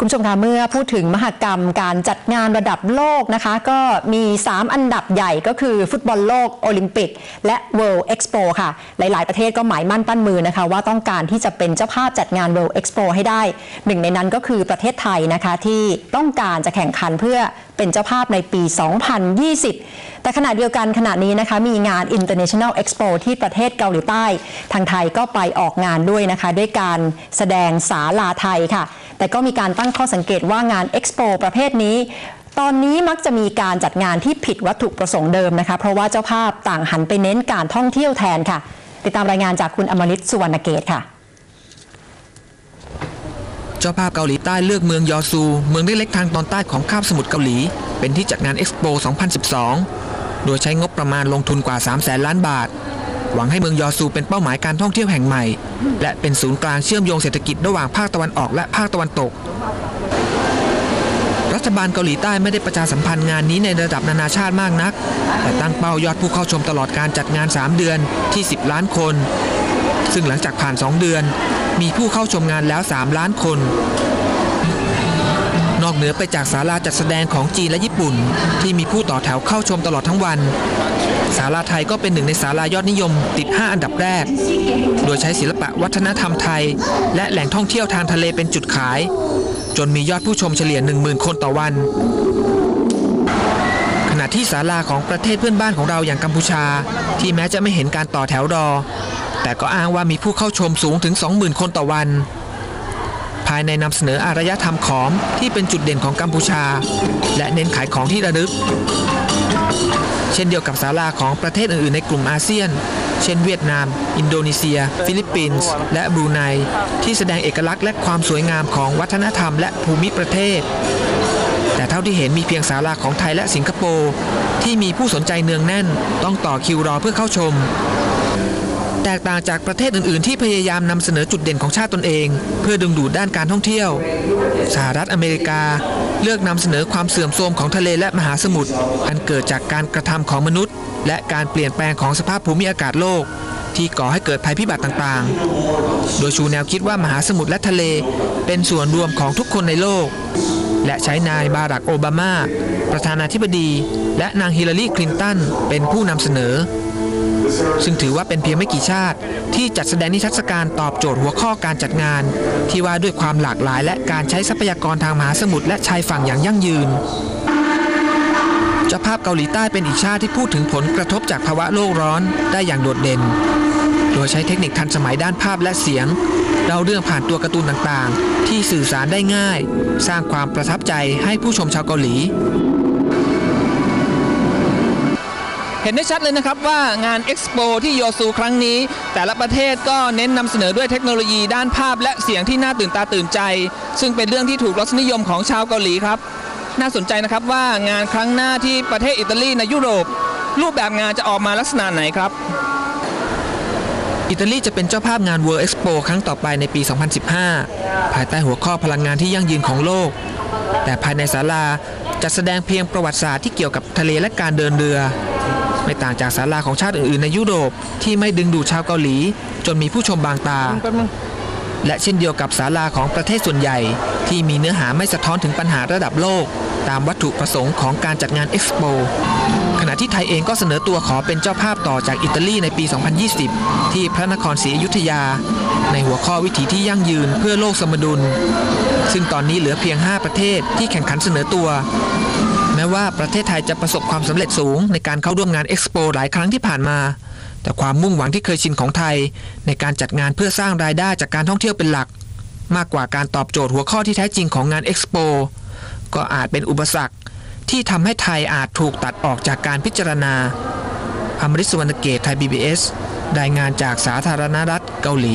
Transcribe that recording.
คุณผู้ชมคะเมื่อพูดถึงมหกรรมการจัดงานระดับโลกนะคะ ก็มี 3 อันดับใหญ่ก็คือฟุตบอลโลกโอลิมปิก และ World Expo ค่ะ หลาย ๆ ประเทศก็หมายมั่นปั้นมือนะคะ ว่าต้องการที่จะเป็นเจ้าภาพจัดงาน World Expo ให้ได้ หนึ่งในนั้นก็คือประเทศไทยนะคะ ที่ต้องการจะแข่งขันเพื่อเป็นเจ้าภาพในปี 2020 แต่ขณะเดียวกันขณะนี้นะคะ มีงาน International Expo ที่ประเทศเกาหลีใต้ ทางไทยก็ไปออกงานด้วยนะคะ ด้วยการแสดงสาลาไทยค่ะ แต่ก็มีการตั้งข้อสังเกตว่างาน Expo ประเภทนี้ตอนนี้มักจะมีการจัดงานที่ผิดวัตถุประสงค์เดิมนะคะ เพราะว่าเจ้าภาพต่างหันไปเน้นการท่องเที่ยวแทนค่ะ ติดตามรายงานจากคุณอมริตสุวรรณเกตค่ะ เจ้าภาพเกาหลีใต้เลือกเมืองยอซู เมืองเล็กๆทางตอนใต้ของคาบสมุทรเกาหลี เป็นที่จัดงานเอ็กซ์โป 2012 โดยใช้งบประมาณลงทุนกว่า 3 0 0แสนล้านบาท หวังให้เมืองยอซูเป็นเป้าหมายการท่องเที่ยวแห่งใหม่ และเป็นศูนย์กลางเชื่อมโยงเศรษฐกิจระหว่างภาคตะวันออกและภาคตะวันตก รัฐบาลเกาหลีใต้ไม่ได้ประชาสัมพันธ์งานนี้ในระดับนานาชาติมากนัก แต่ตั้งเป้ายอดผู้เข้าชมตลอดการจัดงาน 3 เดือนที่ 10 ล้านคน ซึ่งหลังจากผ่าน 2 เดือน มีผู้เข้าชมงานแล้ว 3 ล้านคนน อกเหนือไปจากศาลาจัดแสดงของจีนและญี่ปุ่น ที่มีผู้ต่อแถวเข้าชมตลอดทั้งวันศาลาไทยก็เป็นหนึ่งในศาลายอดนิยม ติด 5 อันดับแรก โดยใช้ศิลปะวัฒนธรรมไทย และแหล่งท่องเที่ยวทางทะเลเป็นจุดขาย จนมียอดผู้ชมเฉลี่ย 10,000 คนต่อวันขณะที่ศาลาของประเทศเพื่อนบ้านของเราอย่างกัมพูชา ที่แม้จะไม่เห็นการต่อแถวรอ แต่ก็อ้างว่ามีผู้เข้าชมสูงถึง 20,000 คนต่อวัน ภายในนำเสนออารยธรรมขอมที่เป็นจุดเด่นของกัมพูชา และเน้นขายของที่ระลึก เช่นเดียวกับศาลาของประเทศอื่นๆในกลุ่มอาเซียน เช่นเวียดนาม อินโดนีเซีย ฟิลิปปินส์ และบรูไน ที่แสดงเอกลักษณ์และความสวยงามของวัฒนธรรมและภูมิประเทศ แต่เท่าที่เห็นมีเพียงศาลาของไทยและสิงคโปร์ที่มีผู้สนใจเนืองแน่น ต้องต่อคิวรอเพื่อเข้าชม แตกต่างจากประเทศอื่น ๆ ที่พยายามนำเสนอจุดเด่นของชาติตนเอง เพื่อดึงดูดด้านการท่องเที่ยว สหรัฐอเมริกา เลือกนำเสนอความเสื่อมโทรมของทะเลและมหาสมุทรอันเกิดจากการกระทำของมนุษย์ และการเปลี่ยนแปลงของสภาพภูมิอากาศโลก ที่ก่อให้เกิดภัยพิบัติต่างๆ โดยชูแนวคิดว่ามหาสมุทรและทะเลเป็นส่วนรวมของทุกคนในโลก และใช้นายบารักโอบามา ประธานาธิบดี และนางฮิลลารีคลินตันเป็นผู้นำเสนอ ซึ่งถือว่าเป็นเพียงไม่กี่ชาติ ที่จัดแสดงนิทรรศการตอบโจทย์หัวข้อการจัดงาน ที่ว่าด้วยความหลากหลาย และการใช้ทรัพยากรทางมหาสมุทรและชายฝั่งอย่างยั่งยืนเจ้าภาพเกาหลีใต้เป็นอีกชาติที่พูดถึงผลกระทบจากภาวะโลกร้อนได้อย่างโดดเด่น โดยใช้เทคนิคทันสมัยด้านภาพและเสียงเล่าเรื่องผ่านตัวการ์ตูนต่างๆ ที่สื่อสารได้ง่าย สร้างความประทับใจให้ผู้ชมชาวเกาหลี เห็นได้ชัดเลยนะครับว่างานเอ็กซ์โปที่โยซูครั้งนี้ แต่ละประเทศก็เน้นนำเสนอด้วยเทคโนโลยีด้านภาพและเสียงที่น่าตื่นตาตื่นใจ ซึ่งเป็นเรื่องที่ถูกรสนิยมของชาวเกาหลีครับ น่าสนใจนะครับว่างานครั้งหน้าที่ประเทศอิตาลีในยุโรป รูปแบบงานจะออกมาลักษณะไหนครับ อิตาลีจะเป็นเจ้าภาพงาน World Expo ครั้งต่อไปในปี 2015 ภายใต้หัวข้อพลังงานที่ยั่งยืนของโลก แต่ภายในศาลาจะแสดงเพียงประวัติศาสตร์ที่เกี่ยวกับทะเลและการเดินเรือ ไม่ต่างจากศาลาของชาติอื่นๆ ในยุโรปที่ไม่ดึงดูดชาวเกาหลี จนมีผู้ชมบางตา และเช่นเดียวกับศาลาของประเทศส่วนใหญ่ ที่มีเนื้อหาไม่สะท้อนถึงปัญหาระดับโลก ตามวัตถุประสงค์ของการจัดงานเอ็กซ์โปขณะที่ไทยเองก็เสนอตัวขอเป็นเจ้าภาพต่อจากอิตาลีในปี 2020 ที่พระนครศรีอยุธยา ในหัวข้อวิถีที่ยั่งยืนเพื่อโลกสมดุล ซึ่งตอนนี้เหลือเพียง 5 ประเทศที่แข่งขันเสนอตัว ว่าประเทศไทยจะประสบความสำเร็จสูงในการเข้าร่วมงานเอ็กซ์โปหลายครั้งที่ผ่านมา แต่ความมุ่งหวังที่เคยชินของไทย ในการจัดงานเพื่อสร้างรายได้จากการท่องเที่ยวเป็นหลัก มากกว่าการตอบโจทย์หัวข้อที่แท้จริงของงานเอ็กซ์โปก็อาจเป็นอุปสรรคที่ทำให้ไทยอาจถูกตัดออกจากการพิจารณา อมริสวรรณเกตไทย PBS รายงานจากสาธารณรัฐเกาหลี